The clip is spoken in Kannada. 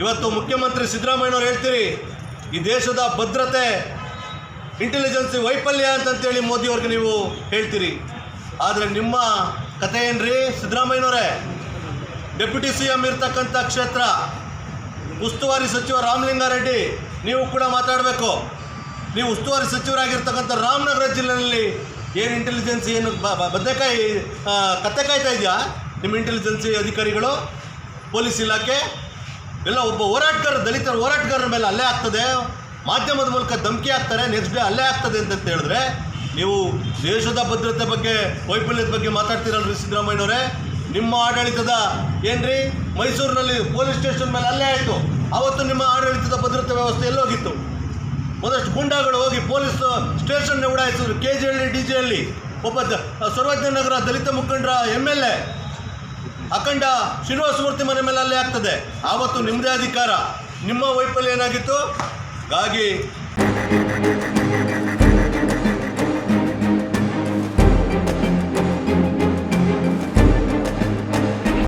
ಇವತ್ತು ಮುಖ್ಯಮಂತ್ರಿ ಸಿದ್ದರಾಮಯ್ಯನವ್ರು ಹೇಳ್ತೀರಿ, ಈ ದೇಶದ ಭದ್ರತೆ ಇಂಟೆಲಿಜೆನ್ಸಿ ವೈಫಲ್ಯ ಅಂತಂತೇಳಿ ಮೋದಿಯವ್ರಿಗೆ ನೀವು ಹೇಳ್ತೀರಿ. ಆದರೆ ನಿಮ್ಮ ಕತೆ ಏನ್ರಿ ಸಿದ್ದರಾಮಯ್ಯನವರೇ? ಡೆಪ್ಯೂಟಿ ಸಿ ಎಂ ಇರ್ತಕ್ಕಂಥ ಕ್ಷೇತ್ರ, ಉಸ್ತುವಾರಿ ಸಚಿವ ರಾಮಲಿಂಗಾರೆಡ್ಡಿ, ನೀವು ಕೂಡ ಮಾತಾಡಬೇಕು. ನೀವು ಉಸ್ತುವಾರಿ ಸಚಿವರಾಗಿರ್ತಕ್ಕಂಥ ರಾಮನಗರ ಜಿಲ್ಲೆಯಲ್ಲಿ ಏನು ಇಂಟೆಲಿಜೆನ್ಸ್ ಏನು ಬದನೆಕಾಯಿ ಕತೆ ಕಾಯ್ತಾ ಇದೆಯಾ ನಿಮ್ಮ ಇಂಟೆಲಿಜೆನ್ಸಿ ಅಧಿಕಾರಿಗಳು? ಪೊಲೀಸ್ ಇಲಾಖೆ ಎಲ್ಲ ಒಬ್ಬ ಹೋರಾಟಗಾರ, ದಲಿತರ ಹೋರಾಟಗಾರರ ಮೇಲೆ ಅಲ್ಲೇ ಆಗ್ತದೆ. ಮಾಧ್ಯಮದ ಮೂಲಕ ಧಮಕಿ ಹಾಕ್ತಾರೆ ನೆಕ್ಸ್ಟ್ ಡೇ ಅಲ್ಲೇ ಆಗ್ತದೆ ಅಂತ ಹೇಳಿದ್ರೆ, ನೀವು ದೇಶದ ಭದ್ರತೆ ಬಗ್ಗೆ, ವೈಫಲ್ಯದ ಬಗ್ಗೆ ಮಾತಾಡ್ತೀರಲ್ರಿ ಸಿದ್ದರಾಮಯ್ಯನವರೇ? ನಿಮ್ಮ ಆಡಳಿತದ ಏನ್ರಿ? ಮೈಸೂರಿನಲ್ಲಿ ಪೊಲೀಸ್ ಸ್ಟೇಷನ್ ಮೇಲೆ ಅಲ್ಲೇ ಆಯಿತು. ಅವತ್ತು ನಿಮ್ಮ ಆಡಳಿತದ ಭದ್ರತೆ ವ್ಯವಸ್ಥೆ ಎಲ್ಲೋಗಿತ್ತು. ಒಂದಷ್ಟು ಗುಂಡಾಗಳು ಹೋಗಿ police station ಉಡಾಯಿಸಿದ್ರು K G Halli D J Halli ಒಬ್ಬ ಸರ್ವಜ್ಞ ನಗರ ದಲಿತ ಮುಖಂಡರ ಎಂ ಎಲ್ ಎ. ಅಖಂಡ ಶ್ರೀನಿವಾಸಮೂರ್ತಿ ಮನೆ ಮೇಲೆ ಅಲ್ಲೇ ಆಗ್ತದೆ. ಆವತ್ತು ನಿಮ್ಮದೇ ಅಧಿಕಾರ. ನಿಮ್ಮ ವೈಫಲ್ಯ ಏನಾಗಿತ್ತು? ಹಾಗಾಗಿ